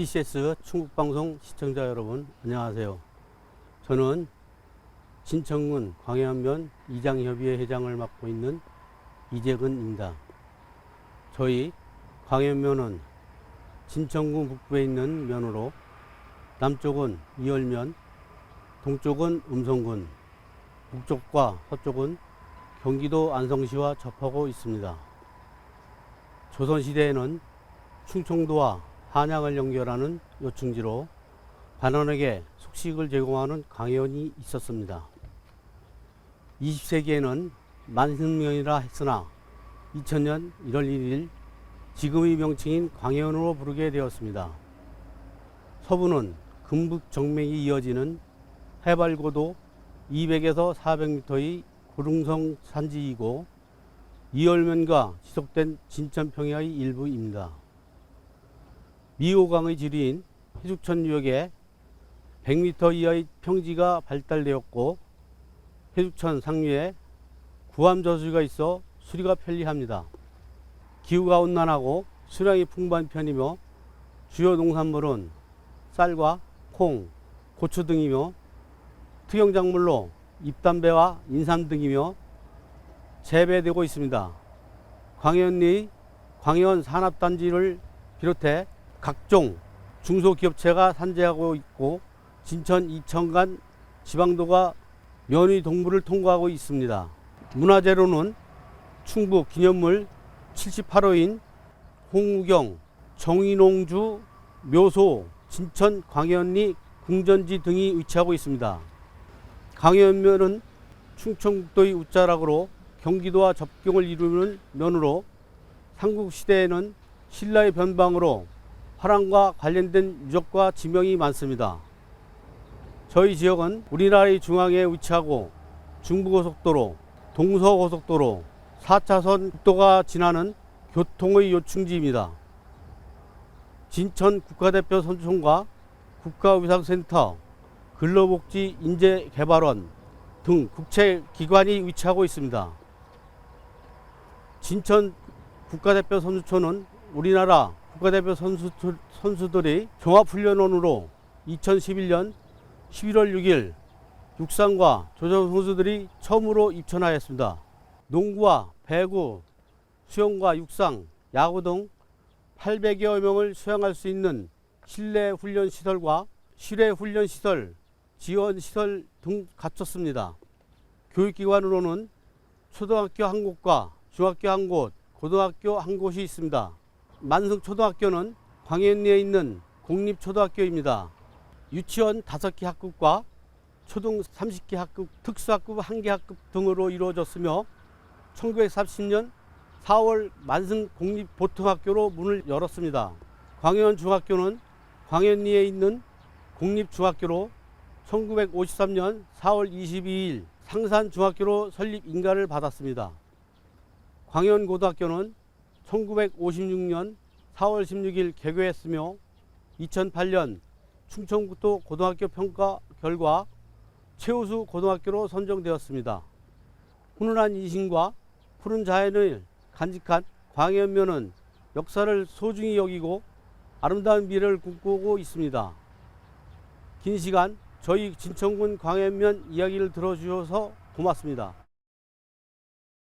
TCS 충북방송 시청자 여러분 안녕하세요. 저는 진천군 광해안면 이장협의회 회장을 맡고 있는 이재근입니다. 저희 광해안면은 진천군 북부에 있는 면으로 남쪽은 이월면, 동쪽은 음성군, 북쪽과 서쪽은 경기도 안성시와 접하고 있습니다. 조선시대에는 충청도와 한양을 연결하는 요충지로 반원에게 숙식을 제공하는 강연이 있었습니다. 20세기에는 만승면이라 했으나 2000년 1월 1일 지금의 명칭인 광해원으로 부르게 되었습니다. 서부는 금북 정맥이 이어지는 해발 고도 200에서 400m의 구릉성 산지이고 이열면과 지속된 진천평야의 일부입니다. 미호강의 지리인 해죽천 유역에 100m 이하의 평지가 발달되었고 해죽천 상류에 구암 저수지가 있어 수리가 편리합니다. 기후가 온난하고 수량이 풍부한 편이며 주요 농산물은 쌀과 콩, 고추 등이며 특용작물로 잎담배와 인삼 등이며 재배되고 있습니다. 내 광해원 산업단지를 비롯해 각종 중소기업체가 산재하고 있고 진천 이천 간 지방도가 면의 동부를 통과하고 있습니다. 문화재로는 충북 기념물 78호인 홍우경, 정인홍주, 묘소, 진천 광해언리 궁전지 등이 위치하고 있습니다. 광해안면은 충청북도의 웃자락으로 경기도와 접경을 이루는 면으로 삼국시대에는 신라의 변방으로 화랑과 관련된 유적과 지명이 많습니다. 저희 지역은 우리나라의 중앙에 위치하고 중부고속도로, 동서고속도로, 4차선 국도가 지나는 교통의 요충지입니다. 진천 국가대표 선수촌과 국가위상센터, 근로복지 인재개발원 등 국책기관이 위치하고 있습니다. 진천 국가대표 선수촌은 우리나라 국가대표 선수, 선수들이 종합훈련원으로 2011년 11월 6일 육상과 조정 선수들이 처음으로 입천하였습니다. 농구와 배구, 수영과 육상, 야구 등 800여 명을 수양할 수 있는 실내 훈련 시설과 실외 훈련 시설, 지원 시설 등 갖췄습니다. 교육기관으로는 초등학교 한 곳과 중학교 한 곳, 고등학교 한 곳이 있습니다. 만성초등학교는 광해리에 있는 공립초등학교입니다. 유치원 5개 학급과 초등 30개 학급, 특수학급 1개 학급 등으로 이루어졌으며 1930년 4월 만승 공립보통학교로 문을 열었습니다. 광해원 중학교는 광해리에 있는 공립중학교로 1953년 4월 22일 상산중학교로 설립 인가를 받았습니다. 광해원 고등학교는 1956년 4월 16일 개교했으며 2008년 충청북도 고등학교 평가 결과 최우수 고등학교로 선정되었습니다. 훈훈한 이신과 푸른 자연을 간직한 광해면은 역사를 소중히 여기고 아름다운 미래를 꿈꾸고 있습니다. 긴 시간 저희 진천군 광해면 이야기를 들어주셔서 고맙습니다.